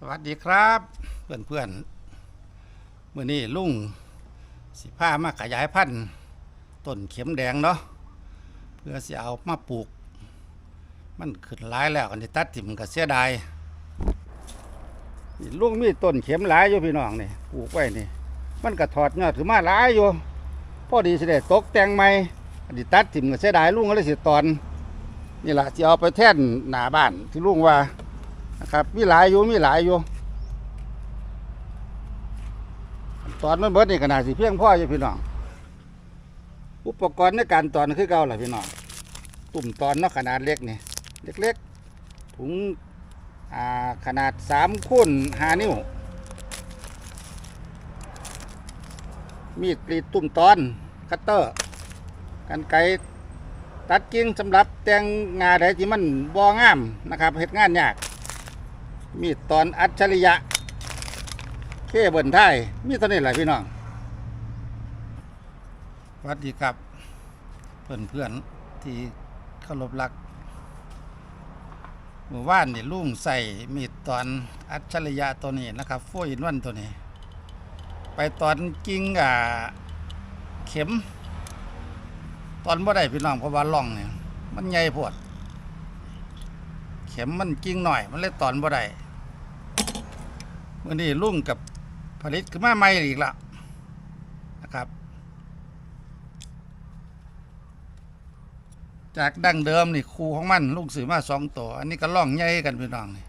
สวัสดีครับเพื่อนเพื่อนมื่อนี้ลุงสิผ้ามาขยายพันธุ์ต้นเข็มแดงเนาะเพื่อสิเอามาปลูก มันขึ้นหลายแล้วกันที่ตัดถิ่มก็เสียดายลุงมีต้นเข็มหลายอยู่พี่น้องนี่ปลูกไว้นี่ มันก็ถอดยอดขึ้นมาหลายอยู่พอดีสิได้ตกแต่งใหม่อันที่ตัดถิ่มก็เสียดายลุงก็เลยสิตอน นี่แหละจะเอาไปแท่นหน้าบ้านที่ลุงว่า นะครับ มีหลายอยู่มีหลายอยู่ตอนมันเบิดนี่ขนาดสิเพียงพ่ออยู่พี่น้องอุปกรณ์ในการตอนคือเก่าแหละพี่น้องตุ่มตอนเนาะขนาดเล็กนี่เล็กๆถุงขนาดสามคูณห้านิ้ว มีดกรีดตุ่มตอนคัตเตอร์กันไกตัดกิ่งสำหรับแต่งงานใดที่มันบ่งามนะครับเฮ็ดงานยาก มีดตอนอัจฉริยะ เคเบินไทยมีเท่านี้แหละพี่น้องสวัสดีครับ เพื่อนเพื่อนๆที่เคารพรักเมื่อวานนี่ลุงใส่มีดตอนอัจฉริยะตัวนี้นะครับโฟอินวันตัวนี้ ไปตอนกิ่งอ่าเข็ม ตอนบ่ได้พี่น้องเพราะว่าล่องเนี่ยมันใหญ่โพดเข็มมันกิ่งหน่อย มันเลยตอนบ่ได้ มื่อนี้ลุงกับผลิตขึ้นมาใหม่อีกละนะครับ จากดั้งเดิมนี่คูของมันลุงซื้อมาสองตัว อันนี้ก็ล่องใหญ่กันพี่น้องนี่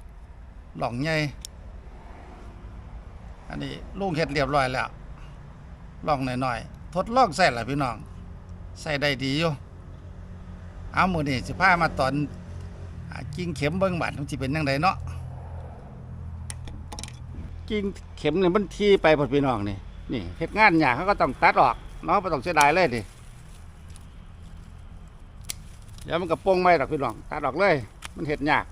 ล่องใหญ่อันนี้ลุงเฮ็ดเรียบร้อยแล้วล่องหน่อยๆทดลองใส่ละพี่น้อง ใส่ได้ดีอยู่เอามือนี่สิพามาตอนอ่ากิ่งเข็มเบิ้งบาดมันสิเป็นยังไงเนาะ กิ่งเข็มเนี่ยมันทีไปพอดพี่น้องนี่นี่เฮ็ดงานยาเขาก็ต้องตัดออกเนาะไม่ต้องเสียดายเลยดิเดี๋ยวมันก็โปงไม่หรอกพี่น้องตัดออกเลย มันเห็ดยาก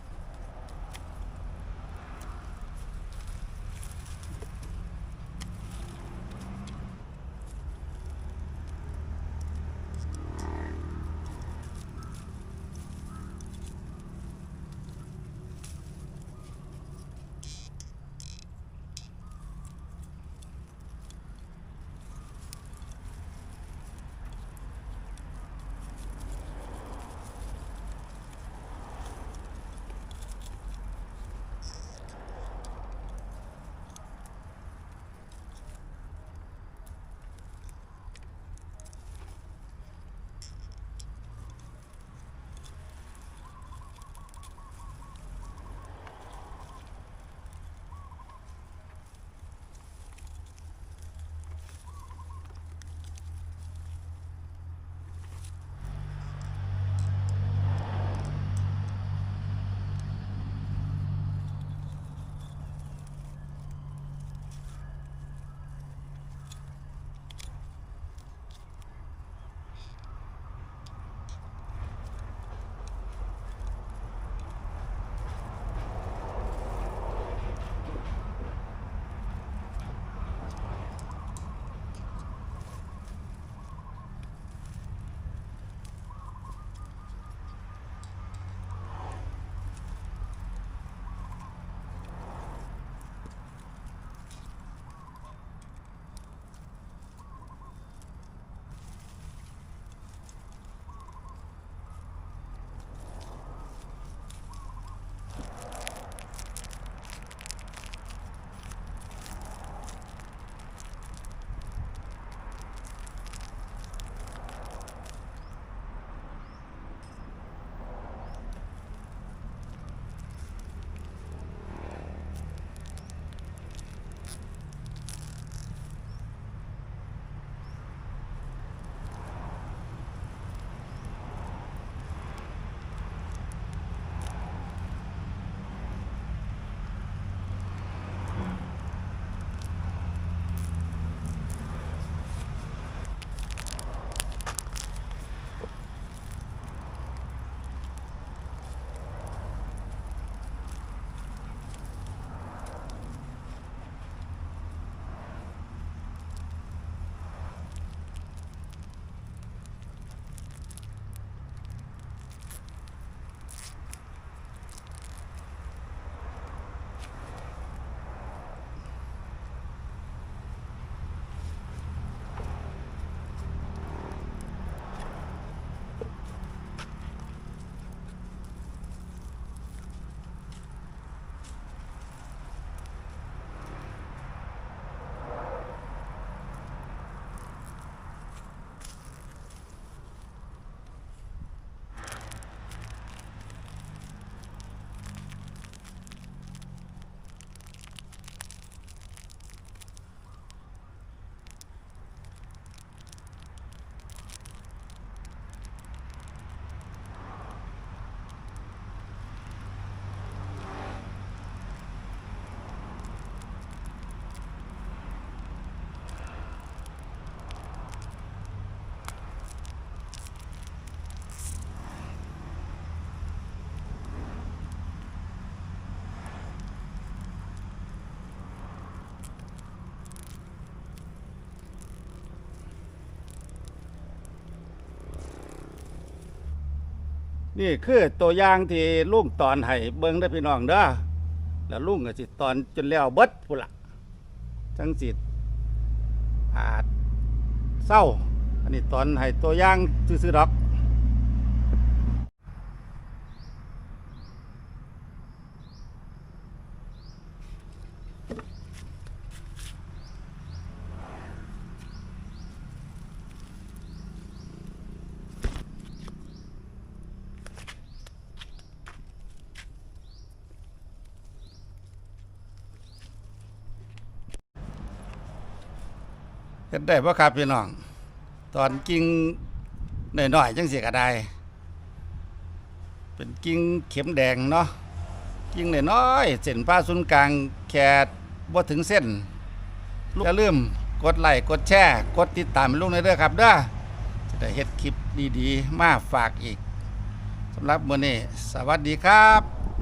นี่คือตัวอย่างที่ลุงตอนให้เบิ้งได้พี่น้องเด้อแล้วลุงก็สิตอนจนแล้วเบิดพุ่นละจังสิอาจเศร้า อันนี้ตอนให้ตัวอย่างซื่อๆดอก เฮ็ดได้บ่ครับพี่น้อง ตอนกิ่งน้อยๆจังสิก็ได้ เป็นกิ่งเข็มแดงเนาะกิ่งน้อยๆเส้นผ่าศูนย์กลางแค่บ่ถึงเส้นอย่าลืมกดไลค์กดแชร์กดติดตามลุงในเด้อครับเด้อจะได้เฮ็ดคลิปดีๆ มาฝากอีกสำหรับมื้อนี้ สวัสดีครับ